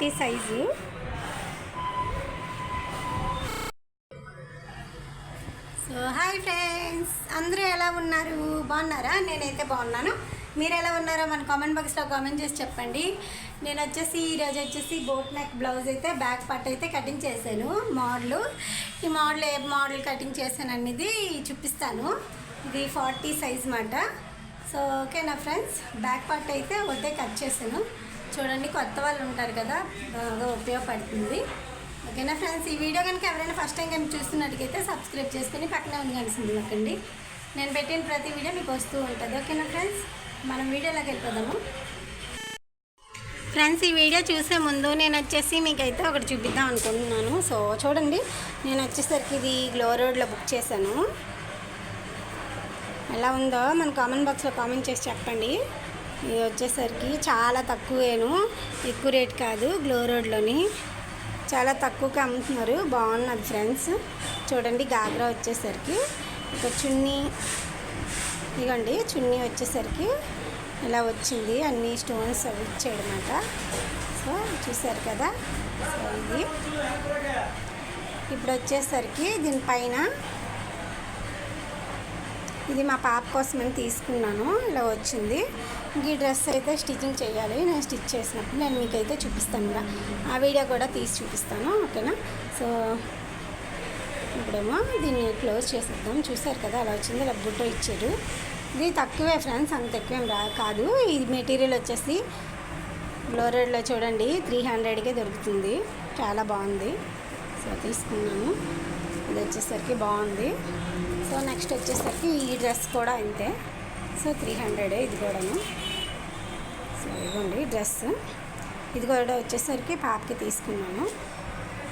Forty size. So hi friends. అందరూ ఎలా ఉన్నారు? బాగున్నారా? నేనైతే బాగున్నాను. మీరు ఎలా ఉన్నారో మన కామెంట్ బాక్స్లో కామెంట్ చేసి చెప్పండి. నేను వచ్చేసి ఈరోజు వచ్చేసి బోట్ నెక్ బ్లౌజ్ అయితే బ్యాక్ పార్ట్ అయితే కటింగ్ చేశాను. మోడల్. ఈ మోడల్ ఏ మోడల్ కటింగ్ చేశాను అనేది చూపిస్తాను. ఇది ఫార్టీ సైజ్ మాట. సో ఓకేనా ఫ్రెండ్స్? బ్యాక్ పార్ట్ అయితే ఒకటే కట్ చేశాను. చూడండి కొత్త వాళ్ళు ఉంటారు కదా బాగా ఉపయోగపడుతుంది. ఓకేనా ఫ్రెండ్స్? ఈ వీడియో కనుక ఎవరైనా ఫస్ట్ టైం కనుక చూస్తున్నట్టుకైతే సబ్స్క్రైబ్ చేసుకుని పక్కనే ఉంది కనిపిస్తుంది నొక్కండి. నేను పెట్టిన ప్రతి వీడియో మీకు వస్తూ ఉంటుంది. ఓకేనా ఫ్రెండ్స్? మనం వీడియోలోకి వెళ్ళిపోదాము. ఫ్రెండ్స్ ఈ వీడియో చూసే ముందు నేను వచ్చేసి మీకైతే ఒకటి చూపిద్దాం అనుకుంటున్నాను. సో చూడండి నేను వచ్చేసరికి ఇది గ్లో రోడ్లో బుక్ చేశాను. ఎలా ఉందో మన కామెంట్ బాక్స్లో కామెంట్ చేసి చెప్పండి. ఇది వచ్చేసరికి చాలా తక్కువేను. ఎక్కువ రేట్ కాదు గ్లో రోడ్లోని. చాలా తక్కువకి అమ్ముతున్నారు. బాగున్నది ఫ్రెండ్స్. చూడండి గాగ్రా వచ్చేసరికి. ఒక చున్నీ ఇదిగండి చున్నీ వచ్చేసరికి ఇలా వచ్చింది. అన్ని స్టోన్స్ అవి ఇచ్చాడనమాట సో చూసారు కదా? సో ఇది. ఇప్పుడు వచ్చేసరికి దీనిపైన ఇది మా పాప కోసమని తీసుకున్నాను. ఇలా వచ్చింది. ఈ డ్రెస్ అయితే స్టిచ్చింగ్ చేయాలి. నేను స్టిచ్ చేసినప్పుడు నేను మీకైతే చూపిస్తాను కూడా ఆ వీడియో కూడా తీసి చూపిస్తాను. ఓకేనా? సో ఇప్పుడేమో దీన్ని క్లోజ్ చేసేద్దాం. చూసారు కదా అలా వచ్చింది. ఇలా బుట్ట ఇచ్చారు. ఇది తక్కువే ఫ్రెండ్స్ అంత ఎక్కువేం రా కాదు. ఇది మెటీరియల్ వచ్చేసి బ్లోరెడ్లో చూడండి త్రీ హండ్రెడ్కే దొరుకుతుంది. చాలా బాగుంది. సో తీసుకున్నాను. ఇది వచ్చేసరికి బాగుంది. సో నెక్స్ట్ వచ్చేసరికి ఈ డ్రెస్ కూడా అంతే. సో త్రీ హండ్రెడ్ ఇది కూడాను. సో ఇదిగోండి డ్రెస్. ఇది కూడా వచ్చేసరికి పాపకి తీసుకున్నాను.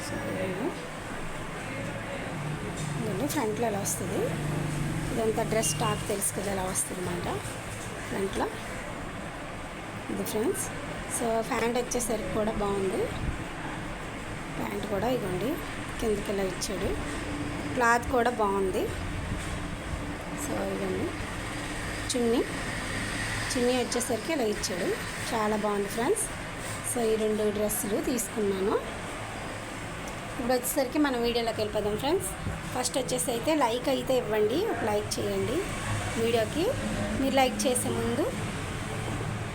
సో ఇదిగోండి. ఫ్రంట్లో ఎలా వస్తుంది? ఇదంతా డ్రెస్ టాప్ తెలుసు కదా ఎలా వస్తుంది అన్నమాట. ఫ్రంట్లో. ఇది ఫ్రెండ్స్. సో ప్యాంట్ వచ్చేసరికి కూడా బాగుంది. ప్యాంట్ కూడా ఇదిగోండి కిందకి ఇలా ఇచ్చాడు. క్లాత్ కూడా బాగుంది. సో ఇదండి చున్నీ. చున్నీ వచ్చేసరికి ఇలా ఇచ్చాడు. చాలా బాగుంది ఫ్రెండ్స్. సో ఈ రెండు డ్రెస్సులు తీసుకున్నాను. ఇప్పుడు వచ్చేసరికి మనం వీడియోలోకి వెళ్ళిపోదాం ఫ్రెండ్స్. ఫస్ట్ వచ్చేసి అయితే లైక్ అయితే ఇవ్వండి. ఒక లైక్ చేయండి వీడియోకి. మీరు లైక్ చేసే ముందు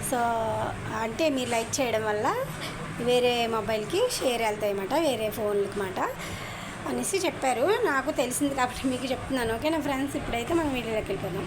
సో అంటే మీరు లైక్ చేయడం వల్ల వేరే మొబైల్కి షేర్ వెళ్తాయి అన్నమాట వేరే ఫోన్లకి మాట అనేసి చెప్పారు. నాకు తెలిసింది కాబట్టి మీకు చెప్తున్నాను. ఓకేనా ఫ్రెండ్స్? ఇప్పుడైతే మనం వీడియోలోకి వెళ్ళిపోదాం.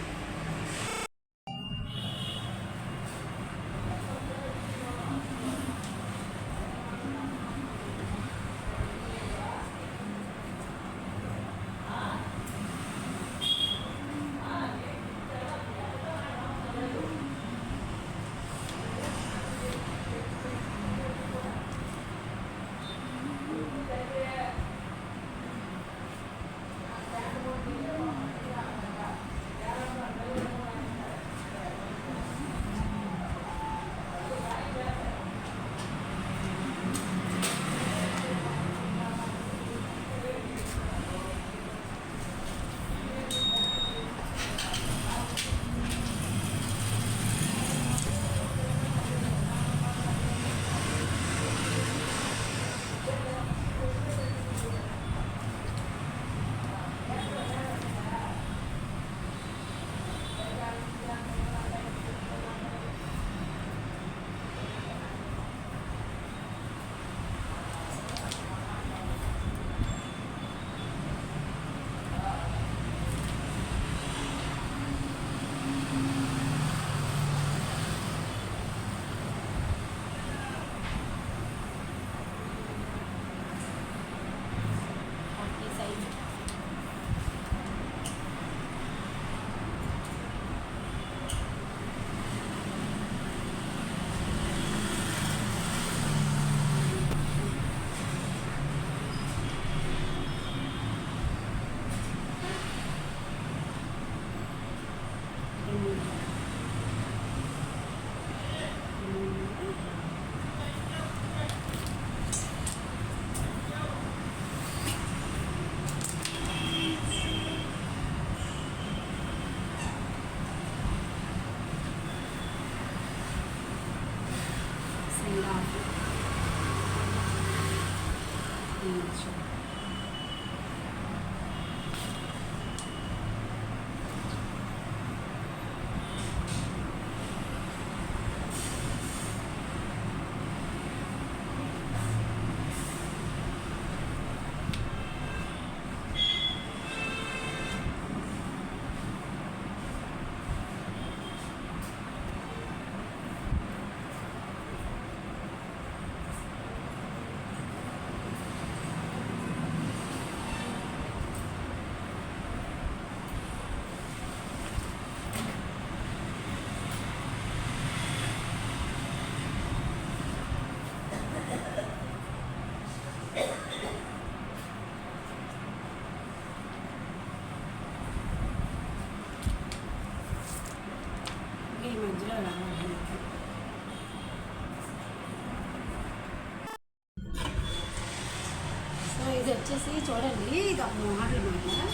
సో ఇది వచ్చేసి చూడండి ఇది ఒక మోడల్ అనమాట.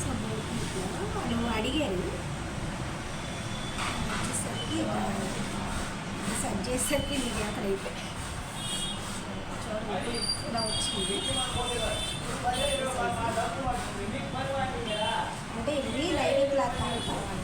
సో బోట్లో వాళ్ళు అడిగారు వచ్చేసరికి ఇది సెట్ చేసేసరికి నీకు అక్కడ అయిపోయి చూడండి ఇలా వచ్చింది? అంటే ఇది లైటింగ్ క్లాత్ కావాలి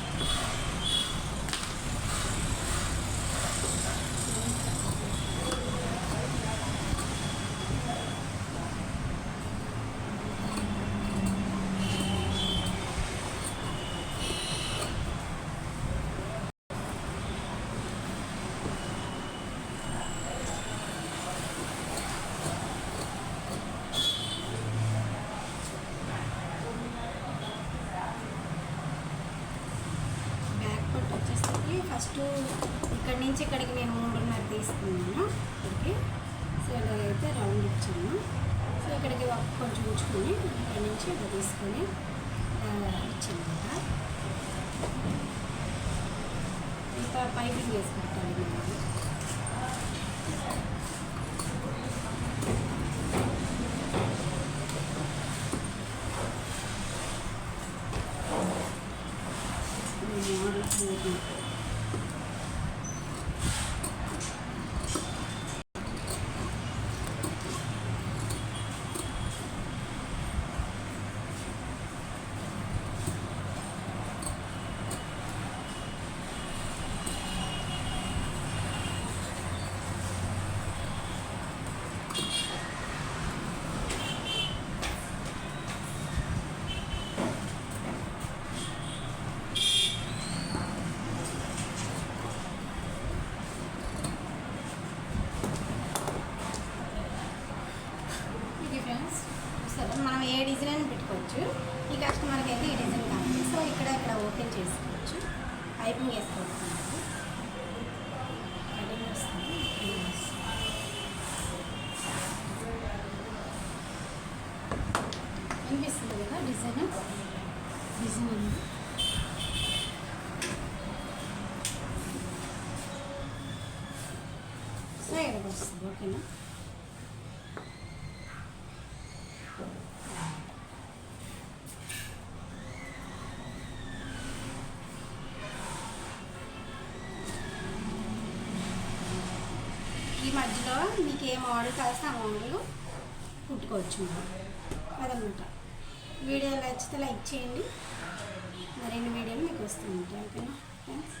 ఫస్ట్ ఇక్కడి నుంచి ఇక్కడికి నేను మూడున్నర తీసుకున్నాను. ఇక్కడికి సో ఇలాగైతే రౌండ్ ఇచ్చాను. సో ఇక్కడికి కొంచెం ఉంచుకొని ఇక్కడి నుంచి ఇక్కడ తీసుకొని ఇలా ఇచ్చాను కదా ఇంకా పైపింగ్ వేసి పెట్టాలి నేను Thank you చూడండి. ఇది ఫ్రెండ్స్ సరే మనం ఏ డిజైన్ అయినా పెట్టుకోవచ్చు ఈ కస్టమర్కి అయితే ఈ డిజైన్ కావాలి సో ఇక్కడ ఇక్కడ ఓపెన్ చేసుకోవచ్చు పైపింగ్ వేసుకోవచ్చు కటింగ్ వస్తుంది కటింగ్ కదా డిజైన్ డిజైన్ ఉంది సో ఇక్కడ వస్తుంది ఓకేనా ఈ మధ్యలో మీకు ఏ మోడల్ కావాల్సిన ఆ మోడల్ కుట్టుకోవచ్చు అదనమాట. వీడియో నచ్చితే లైక్ చేయండి. మరిన్ని వీడియోలు మీకు వస్తుంటాయి ఓకేనా? థ్యాంక్స్